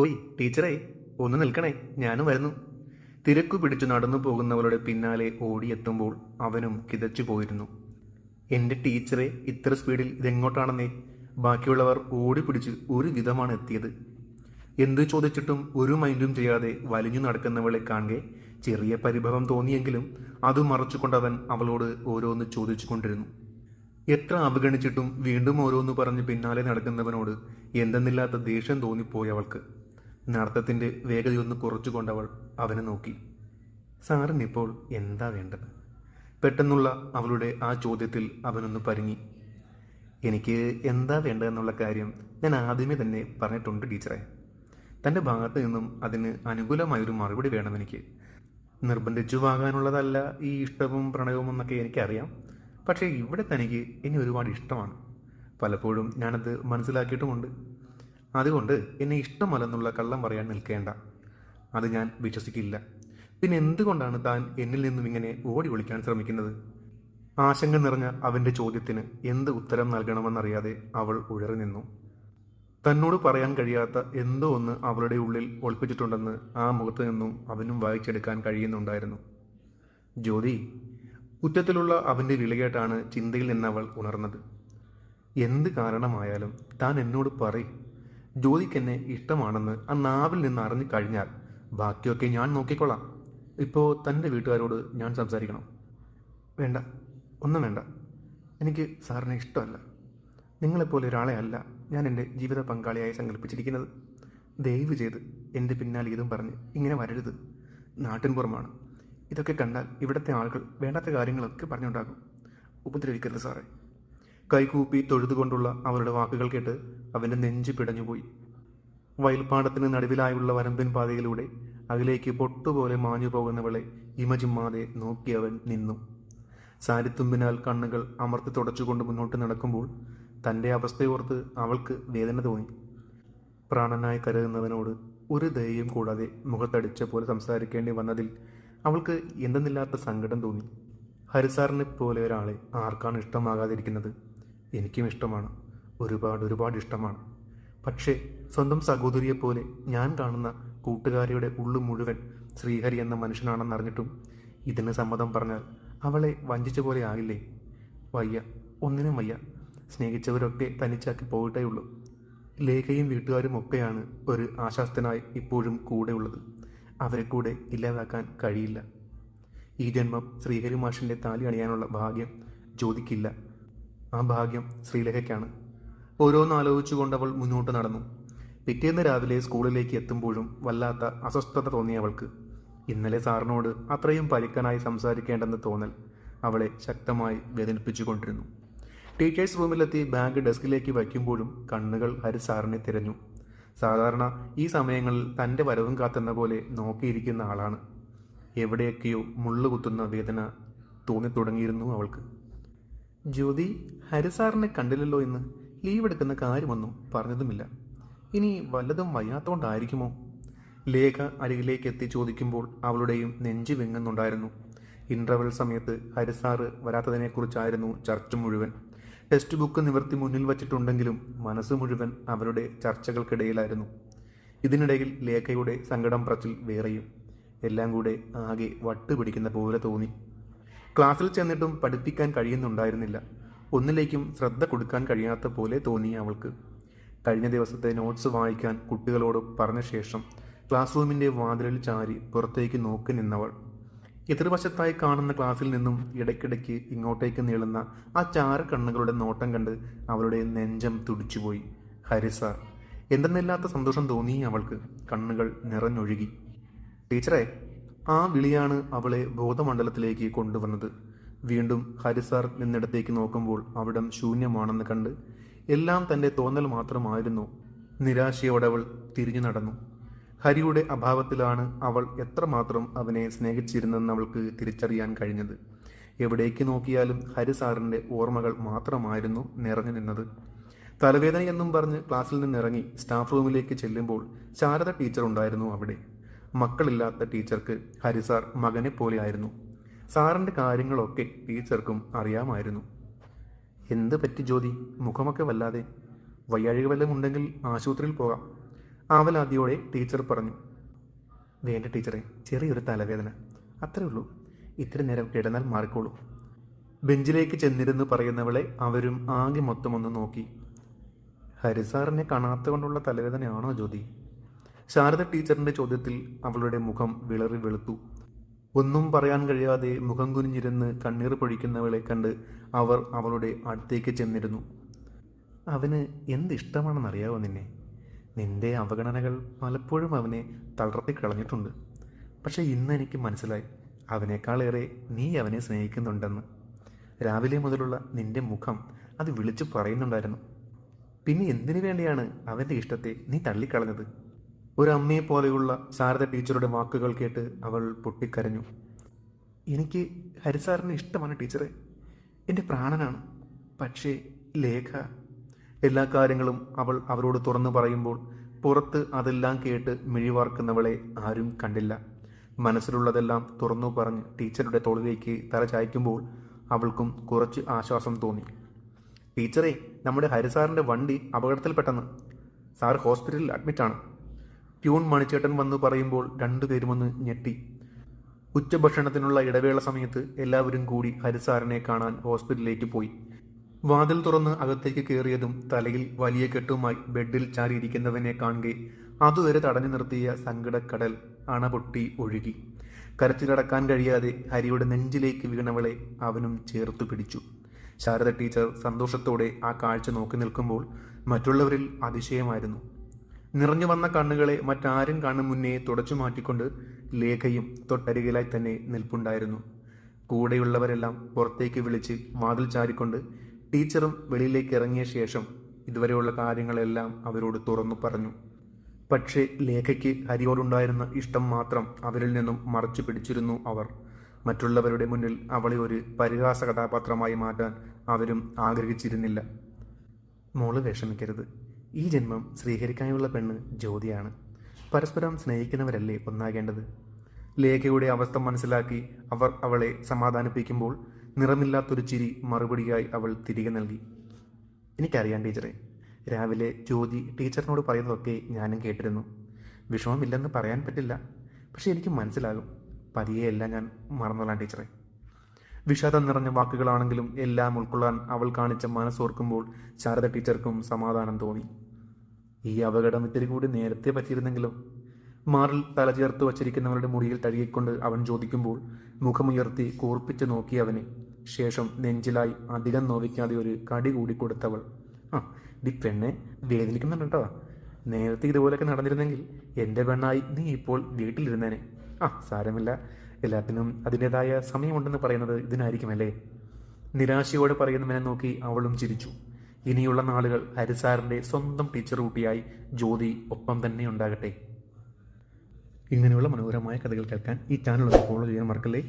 ഓയ് ടീച്ചറേ ഒന്ന് നിൽക്കണേ ഞാനും വരുന്നു. തിരക്കു പിടിച്ചു നടന്നു പോകുന്നവളുടെ പിന്നാലെ ഓടിയെത്തുമ്പോൾ അവനും കിതച്ചു പോയിരുന്നു. എന്റെ ടീച്ചറെ ഇത്ര സ്പീഡിൽ ഇതെങ്ങോട്ടാണെന്നേ? ബാക്കിയുള്ളവർ ഓടിപ്പിടിച്ച് ഒരു വിധമാണ് എത്തിയത്. എന്ത് ചോദിച്ചിട്ടും ഒരു മൈൻഡും ചെയ്യാതെ വലിഞ്ഞു നടക്കുന്നവളെ കാണെ ചെറിയ പരിഭവം തോന്നിയെങ്കിലും അത് മറച്ചുകൊണ്ടവൻ അവളോട് ഓരോന്ന് ചോദിച്ചു കൊണ്ടിരുന്നു എത്ര അവഗണിച്ചിട്ടും വീണ്ടും ഓരോന്ന് പറഞ്ഞ് പിന്നാലെ നടക്കുന്നവനോട് എന്തെന്നില്ലാത്ത ദേഷ്യം തോന്നിപ്പോയി അവൾക്ക്. നടത്തത്തിന്റെ വേഗതയൊന്ന് കുറച്ചുകൊണ്ടവൾ അവനെ നോക്കി. സാറിനിപ്പോൾ എന്താ വേണ്ടത്? പെട്ടെന്നുള്ള അവളുടെ ആ ചോദ്യത്തിൽ അവനൊന്ന് പരിങ്ങി. എനിക്ക് എന്താ വേണ്ടതെന്നുള്ള കാര്യം ഞാൻ ആദ്യമേ തന്നെ പറഞ്ഞിട്ടുണ്ട് ടീച്ചറെ. തന്റെ ഭാഗത്ത് നിന്നും അതിന് അനുകൂലമായൊരു മറുപടി വേണം എനിക്ക് നിർബന്ധിച്ചു വാങ്ങാനുള്ളതല്ല ഈ ഇഷ്ടവും പ്രണയവും എന്നൊക്കെ എനിക്കറിയാം. പക്ഷേ ഇവിടെ തനിക്ക് ഇനി ഒരുപാട് ഇഷ്ടമാണ്. പലപ്പോഴും ഞാനത് മനസ്സിലാക്കിയിട്ടുമുണ്ട്. അതുകൊണ്ട് എന്നെ ഇഷ്ടമല്ലെന്നുള്ള കള്ളം പറയാൻ നിൽക്കേണ്ട. അത് ഞാൻ വിശ്വസിക്കില്ല. പിന്നെ എന്തുകൊണ്ടാണ് താൻ എന്നിൽ നിന്നും ഇങ്ങനെ ഓടി ഒളിക്കാൻ ശ്രമിക്കുന്നത്? ആശങ്ക നിറഞ്ഞ അവന്റെ ചോദ്യത്തിന് എന്ത് ഉത്തരം നൽകണമെന്നറിയാതെ അവൾ ഉഴറി നിന്നു. തന്നോട് പറയാൻ കഴിയാത്ത എന്തോ ഒന്ന് അവളുടെ ഉള്ളിൽ ഒളിപ്പിച്ചിട്ടുണ്ടെന്ന് ആ മുഖത്ത് നിന്നും അവനും വായിച്ചെടുക്കാൻ കഴിയുന്നുണ്ടായിരുന്നു. ജ്യോതി ഉറ്റത്തിലുള്ള അവന്റെ വിളികേട്ടാണ് ചിന്തയിൽ നിന്നവൾ ഉണർന്നത്. എന്ത് കാരണമായാലും താൻ എന്നോട് പറയും. ജ്യോതിക്ക് എന്നെ ഇഷ്ടമാണെന്ന് ആ നാവിൽ നിന്ന് അറിഞ്ഞു കഴിഞ്ഞാൽ ബാക്കിയൊക്കെ ഞാൻ നോക്കിക്കൊള്ളാം. ഇപ്പോൾ തന്റെ വീട്ടുകാരോട് ഞാൻ സംസാരിക്കണം. വേണ്ട ഒന്നും വേണ്ട. എനിക്ക് സാറിനെ ഇഷ്ടമല്ല. നിങ്ങളെപ്പോലെ ഒരാളെ അല്ല ഞാൻ എന്റെ ജീവിത പങ്കാളിയായി സങ്കല്പിച്ചിരിക്കുന്നത്. ദയവ് ചെയ്ത് എന്റെ പിന്നാലെ ഇതും പറഞ്ഞ് ഇങ്ങനെ വരരുത്. നാട്ടിൻപുറമാണ് ഇതൊക്കെ കണ്ടാൽ ഇവിടുത്തെ ആളുകൾ വേണ്ടാത്ത കാര്യങ്ങളൊക്കെ പറഞ്ഞുണ്ടാകും. ഉപദ്രവിക്കരുത് സാറേ. കൈകൂപ്പി തൊഴുതുകൊണ്ടുള്ള അവരുടെ വാക്കുകൾ കേട്ട് അവന്റെ നെഞ്ച് പിടഞ്ഞുപോയി. വയൽപ്പാടത്തിന് നടുവിലായുള്ള വരമ്പിൻ പാതയിലൂടെ അകലേക്ക് പൊട്ടുപോലെ മാഞ്ഞു പോകുന്നവളെ ഇമചിമ്മാതെ നോക്കി അവൻ നിന്നു. സാരിത്തുമ്പിനാൽ കണ്ണുകൾ അമർത്തി തുടച്ചുകൊണ്ട് മുന്നോട്ട് നടക്കുമ്പോൾ തന്റെ അവസ്ഥയോർത്ത് അവൾക്ക് വേദന തോന്നി. പ്രാണനായി കരുതുന്നവനോട് ഒരു ദയയും കൂടാതെ മുഖത്തടിച്ച പോലെ സംസാരിക്കേണ്ടി വന്നതിൽ അവൾക്ക് എന്തെന്നില്ലാത്ത സങ്കടം തോന്നി. ഹരിസാറിനെ പോലെ ഒരാളെ ആർക്കാണ് ഇഷ്ടമാകാതിരിക്കുന്നത്? എനിക്കും ഇഷ്ടമാണ്. ഒരുപാട് ഒരുപാട് ഇഷ്ടമാണ്. പക്ഷേ സ്വന്തം സഹോദരിയെപ്പോലെ ഞാൻ കാണുന്ന കൂട്ടുകാരിയുടെ ഉള്ളു മുഴുവൻ ശ്രീഹരി എന്ന മനുഷ്യനാണെന്നറിഞ്ഞിട്ടും ഇതിന് സമ്മതം പറഞ്ഞാൽ അവളെ വഞ്ചിച്ച പോലെ ആകില്ലേ? വയ്യ ഒന്നിനും വയ്യ. സ്നേഹിച്ചവരൊക്കെ തനിച്ചാക്കി പോയിട്ടേ ഉള്ളൂ. ലേഖയും വീട്ടുകാരും ഒക്കെയാണ് ഒരു ആശാസ്തനായി ഇപ്പോഴും കൂടെയുള്ളത് അവരെ കൂടെ ഇല്ലാതാക്കാൻ കഴിയില്ല. ഈ ജന്മം ശ്രീഹരി മാഷിന്റെ താലി അണിയാനുള്ള ഭാഗ്യം ജ്യോതിക്കില്ല. ആ ഭാഗ്യം ശ്രീലേഖയ്ക്കാണ് ഓരോന്നാലോചിച്ചുകൊണ്ട് അവൾ മുന്നോട്ട് നടന്നു. പിറ്റേന്ന് രാവിലെ സ്കൂളിലേക്ക് എത്തുമ്പോഴും വല്ലാത്ത അസ്വസ്ഥത തോന്നിയ അവൾക്ക്. ഇന്നലെ സാറിനോട് അത്രയും പരുക്കനായി സംസാരിക്കേണ്ടെന്ന് തോന്നൽ അവളെ ശക്തമായി വേദനിപ്പിച്ചുകൊണ്ടിരുന്നു. ടീച്ചേഴ്സ് റൂമിലെത്തി ബാഗ് ഡെസ്കിലേക്ക് വയ്ക്കുമ്പോഴും കണ്ണുകൾ ഹരി സാറിനെ തിരഞ്ഞു. സാധാരണ ഈ സമയങ്ങളിൽ തന്റെ വരവും കാത്തെന്ന പോലെ നോക്കിയിരിക്കുന്ന ആളാണ്. എവിടെയൊക്കെയോ മുള്ളുകുത്തുന്ന വേദന തോന്നിത്തുടങ്ങിയിരുന്നു അവൾക്ക്. ജ്യോതി ഹരിസാറിനെ കണ്ടില്ലല്ലോ എന്ന് ലീവ് എടുക്കുന്ന കാര്യമൊന്നും പറഞ്ഞതുമില്ല. ഇനി വല്ലതും വയ്യാത്തോണ്ടായിരിക്കുമോ? ലേഖ അരികിലേക്ക് എത്തി ചോദിക്കുമ്പോൾ അവളുടെയും നെഞ്ചു വെങ്ങുന്നുണ്ടായിരുന്നു. ഇന്റർവെൽ സമയത്ത് ഹരിസാറ് വരാത്തതിനെക്കുറിച്ചായിരുന്നു ചർച്ച മുഴുവൻ. ടെക്സ്റ്റ് ബുക്ക് നിവർത്തി മുന്നിൽ വച്ചിട്ടുണ്ടെങ്കിലും മനസ്സ് മുഴുവൻ അവരുടെ ചർച്ചകൾക്കിടയിലായിരുന്നു. ഇതിനിടയിൽ ലേഖയുടെ സങ്കടം പറച്ചിൽ വേറെയും. എല്ലാം കൂടെ ആകെ വട്ടുപിടിക്കുന്ന പോലെ തോന്നി. ക്ലാസ്സിൽ ചെന്നിട്ടും പഠിപ്പിക്കാൻ കഴിയുന്നുണ്ടായിരുന്നില്ല. ഒന്നിലേക്കും ശ്രദ്ധ കൊടുക്കാൻ കഴിയാത്ത പോലെ തോന്നി അവൾക്ക്. കഴിഞ്ഞ ദിവസത്തെ നോട്ട്സ് വായിക്കാൻ കുട്ടികളോട് പറഞ്ഞ ശേഷം ക്ലാസ് റൂമിന്റെ വാതിലിൽ ചാരി പുറത്തേക്ക് നോക്കി നിന്നവൾ. എതിർവശത്തായി കാണുന്ന ക്ലാസ്സിൽ നിന്നും ഇടയ്ക്കിടയ്ക്ക് ഇങ്ങോട്ടേക്ക് നീളുന്ന ആ ചാര കണ്ണുകളുടെ നോട്ടം കണ്ട് അവളുടെ നെഞ്ചം തുടിച്ചുപോയി. ഹരിസർ എന്തെന്നില്ലാത്ത സന്തോഷം തോന്നി അവൾക്ക്. കണ്ണുകൾ നിറഞ്ഞൊഴുകി. ടീച്ചറെ ആ വിളിയാണ് അവളെ ബോധമണ്ഡലത്തിലേക്ക് കൊണ്ടുവന്നത്. വീണ്ടും ഹരിസാർ നിന്നിടത്തേക്ക് നോക്കുമ്പോൾ അവിടം ശൂന്യമാണെന്ന് കണ്ട് എല്ലാം തന്റെ തോന്നൽ മാത്രമായിരുന്നു. നിരാശയോടെ അവൾ തിരിഞ്ഞു നടന്നു. ഹരിയുടെ അഭാവത്തിലാണ് അവൾ എത്രമാത്രം അവനെ സ്നേഹിച്ചിരുന്നെന്ന് അവൾക്ക് തിരിച്ചറിയാൻ കഴിഞ്ഞത്. എവിടേക്ക് നോക്കിയാലും ഹരിസാറിന്റെ ഓർമ്മകൾ മാത്രമായിരുന്നു നിറഞ്ഞു നിന്നത്. തലവേദനയെന്നും പറഞ്ഞ് ക്ലാസ്സിൽ നിന്നിറങ്ങി സ്റ്റാഫ് റൂമിലേക്ക് ചെല്ലുമ്പോൾ ശാരദ ടീച്ചർ ഉണ്ടായിരുന്നു അവിടെ. മക്കളില്ലാത്ത ടീച്ചർക്ക് ഹരിസാർ മകനെ പോലെയായിരുന്നു സാറിന്റെ കാര്യങ്ങളൊക്കെ ടീച്ചർക്കും അറിയാമായിരുന്നു. എന്ത് പറ്റി ജ്യോതി? മുഖമൊക്കെ വല്ലാതെ. വയ്യാഴിക വല്ലതും ഉണ്ടെങ്കിൽ ആശുപത്രിയിൽ പോകാം. ആവലാതിയോടെ ടീച്ചർ പറഞ്ഞു. വേണ്ട ടീച്ചറെ ചെറിയൊരു തലവേദന. അത്രേ ഉള്ളൂ. ഇത്ര നേരം കിടന്നാൽ മാറിക്കോളൂ. ബെഞ്ചിലേക്ക് ചെന്നിരുന്ന് പറയുന്നവളെ അവരും ആകെ മൊത്തം ഒന്ന് നോക്കി. ഹരിസാറിനെ കാണാത്ത കൊണ്ടുള്ള തലവേദനയാണോ ജ്യോതി? ശാരദ ടീച്ചറിന്റെ ചോദ്യത്തിൽ അവളുടെ മുഖം വിളറി വെളുത്തു. ഒന്നും പറയാൻ കഴിയാതെ മുഖം കുനിഞ്ഞിരുന്ന് കണ്ണീർ പൊഴിക്കുന്നവളെ കണ്ട് അവർ അവളുടെ അടുത്തേക്ക് ചെന്നിരുന്നു. അവന് എന്ത് ഇഷ്ടമാണെന്നറിയാവോ നിന്നെ? നിന്റെ അവഗണനകൾ പലപ്പോഴും അവനെ തളർത്തി കളഞ്ഞിട്ടുണ്ട്. പക്ഷെ ഇന്ന് എനിക്ക് മനസ്സിലായി അവനേക്കാളേറെ നീ അവനെ സ്നേഹിക്കുന്നുണ്ടെന്ന്. രാവിലെ മുതലുള്ള നിന്റെ മുഖം അത് വിളിച്ചു പറയുന്നുണ്ടായിരുന്നു. പിന്നെ എന്തിനു വേണ്ടിയാണ് അവന്റെ ഇഷ്ടത്തെ നീ തള്ളിക്കളഞ്ഞത്? ഒരു അമ്മയെ പോലെയുള്ള ശാരദ ടീച്ചറുടെ വാക്കുകൾ കേട്ട് അവൾ പൊട്ടിക്കരഞ്ഞു. എനിക്ക് ഹരിസാറിനെ ഇഷ്ടമാണ് ടീച്ചറെ. എന്റെ പ്രാണനാണ്. പക്ഷേ ലേഖ എല്ലാ കാര്യങ്ങളും അവൾ അവരോട് തുറന്നു പറയുമ്പോൾ പുറത്ത് അതെല്ലാം കേട്ട് മിഴിവാർക്കുന്നവളെ ആരും കണ്ടില്ല. മനസ്സിലുള്ളതെല്ലാം തുറന്നു പറഞ്ഞ് ടീച്ചറുടെ തോളിലേക്ക് തല ചായ്ക്കുമ്പോൾ അവൾക്കും കുറച്ച് ആശ്വാസം തോന്നി. ടീച്ചറെ നമ്മുടെ ഹരിസാറിന്റെ വണ്ടി അപകടത്തിൽപ്പെട്ടെന്ന്. സാർ ഹോസ്പിറ്റലിൽ അഡ്മിറ്റാണ്. ട്യൂൺ മണിച്ചേട്ടൻ വന്ന് പറയുമ്പോൾ രണ്ടുപേരും ഒന്ന് ഞെട്ടി. ഉച്ചഭക്ഷണത്തിനുള്ള ഇടവേള സമയത്ത് എല്ലാവരും കൂടി ഹരിസാറിനെ കാണാൻ ഹോസ്പിറ്റലിലേക്ക് പോയി. വാതിൽ തുറന്ന് അകത്തേക്ക് കയറിയതും തലയിൽ വലിയ കെട്ടുമായി ബെഡിൽ ചാരിയിരിക്കുന്നവനെ കാണുകെ അതുവരെ തടഞ്ഞു നിർത്തിയ സങ്കടക്കടൽ അണപൊട്ടി ഒഴുകി. കരച്ചിലടക്കാൻ കഴിയാതെ ഹരിയുടെ നെഞ്ചിലേക്ക് വീണവളെ അവനും ചേർത്തു പിടിച്ചു. ശാരദ ടീച്ചർ സന്തോഷത്തോടെ ആ കാഴ്ച നോക്കി നിൽക്കുമ്പോൾ മറ്റുള്ളവരിൽ അതിശയമായിരുന്നു. നിറഞ്ഞു വന്ന കണ്ണുകളെ മറ്റാരും കാണും മുന്നേ തുടച്ചു മാറ്റിക്കൊണ്ട് ലേഖയും തൊട്ടരികിലായി തന്നെ നിൽപ്പുണ്ടായിരുന്നു. കൂടെയുള്ളവരെല്ലാം പുറത്തേക്ക് വിളിച്ച് വാതിൽ ചാരിക്കൊണ്ട് ടീച്ചറും വെളിയിലേക്ക് ഇറങ്ങിയ ശേഷം ഇതുവരെയുള്ള കാര്യങ്ങളെല്ലാം അവരോട് തുറന്നു പറഞ്ഞു. പക്ഷേ ലേഖയ്ക്ക് ഹരിയോടുണ്ടായിരുന്ന ഇഷ്ടം മാത്രം അവരിൽ നിന്നും മറച്ചു പിടിച്ചിരുന്നു അവർ. മറ്റുള്ളവരുടെ മുന്നിൽ അവളെ ഒരു പരിഹാസ കഥാപാത്രമായി മാറ്റാൻ അവരും ആഗ്രഹിച്ചിരുന്നില്ല. മോൾ വിഷമിക്കരുത്. ഈ ജന്മം സ്വീകരിക്കാനുള്ള പെണ്ണ് ജ്യോതിയാണ്. പരസ്പരം സ്നേഹിക്കുന്നവരല്ലേ ഒന്നാകേണ്ടത്? ലേഖയുടെ അവസ്ഥ മനസ്സിലാക്കി അവർ അവളെ സമാധാനിപ്പിക്കുമ്പോൾ നിറമില്ലാത്തൊരു ചിരി മറുപടിയായി അവൾ തിരികെ നൽകി. എനിക്കറിയാം ടീച്ചറെ. രാവിലെ ജ്യോതി ടീച്ചറിനോട് പറയുന്നതൊക്കെ ഞാനും കേട്ടിരുന്നു. വിഷമമില്ലെന്ന് പറയാൻ പറ്റില്ല. പക്ഷെ എനിക്ക് മനസ്സിലാകും. പതിയെയല്ല ഞാൻ മറന്നോളാം ടീച്ചറെ. വിഷാദം നിറഞ്ഞ വാക്കുകളാണെങ്കിലും എല്ലാം ഉൾക്കൊള്ളാൻ അവൾ കാണിച്ച മനസ്സോർക്കുമ്പോൾ ശാരദ ടീച്ചർക്കും സമാധാനം തോന്നി. ഈ അപകടം ഇത്തിരി കൂടി നേരത്തെ പറ്റിയിരുന്നെങ്കിലും. മാറിൽ തല ചേർത്ത് വച്ചിരിക്കുന്നവരുടെ മുറിയിൽ തഴുകിക്കൊണ്ട് അവൻ ചോദിക്കുമ്പോൾ മുഖമുയർത്തി കൂർപ്പിച്ച് നോക്കി അവനെ. ശേഷം നെഞ്ചിലായി അധികം നോവിക്കാതെ ഒരു കടി കൂടി കൊടുത്തവൾ. ആ ഡി പെണ്ണെ വേദനിക്കുന്നുണ്ട്? നേരത്തെ ഇതുപോലെയൊക്കെ നടന്നിരുന്നെങ്കിൽ എന്റെ പെണ്ണായി നീ ഇപ്പോൾ വീട്ടിലിരുന്നേനെ. ആ സാരമില്ല. എല്ലാത്തിനും അതിന്റെതായ സമയമുണ്ടെന്ന് പറയുന്നത് ഇതിനായിരിക്കുമല്ലേ? നിരാശയോടെ പറയുന്നവനെ നോക്കി അവളും ചിരിച്ചു. ഇനിയുള്ള നാളുകൾ ഹരിസാറിന്റെ സ്വന്തം ടീച്ചർ കുട്ടിയായി ജ്യോതി ഒപ്പം തന്നെ ഉണ്ടാകട്ടെ. ഇങ്ങനെയുള്ള മനോഹരമായ കഥകൾ കേൾക്കാൻ ഈ ചാനൽ ഒന്ന് ഫോളോ ചെയ്യാൻ മറക്കല്ലേ?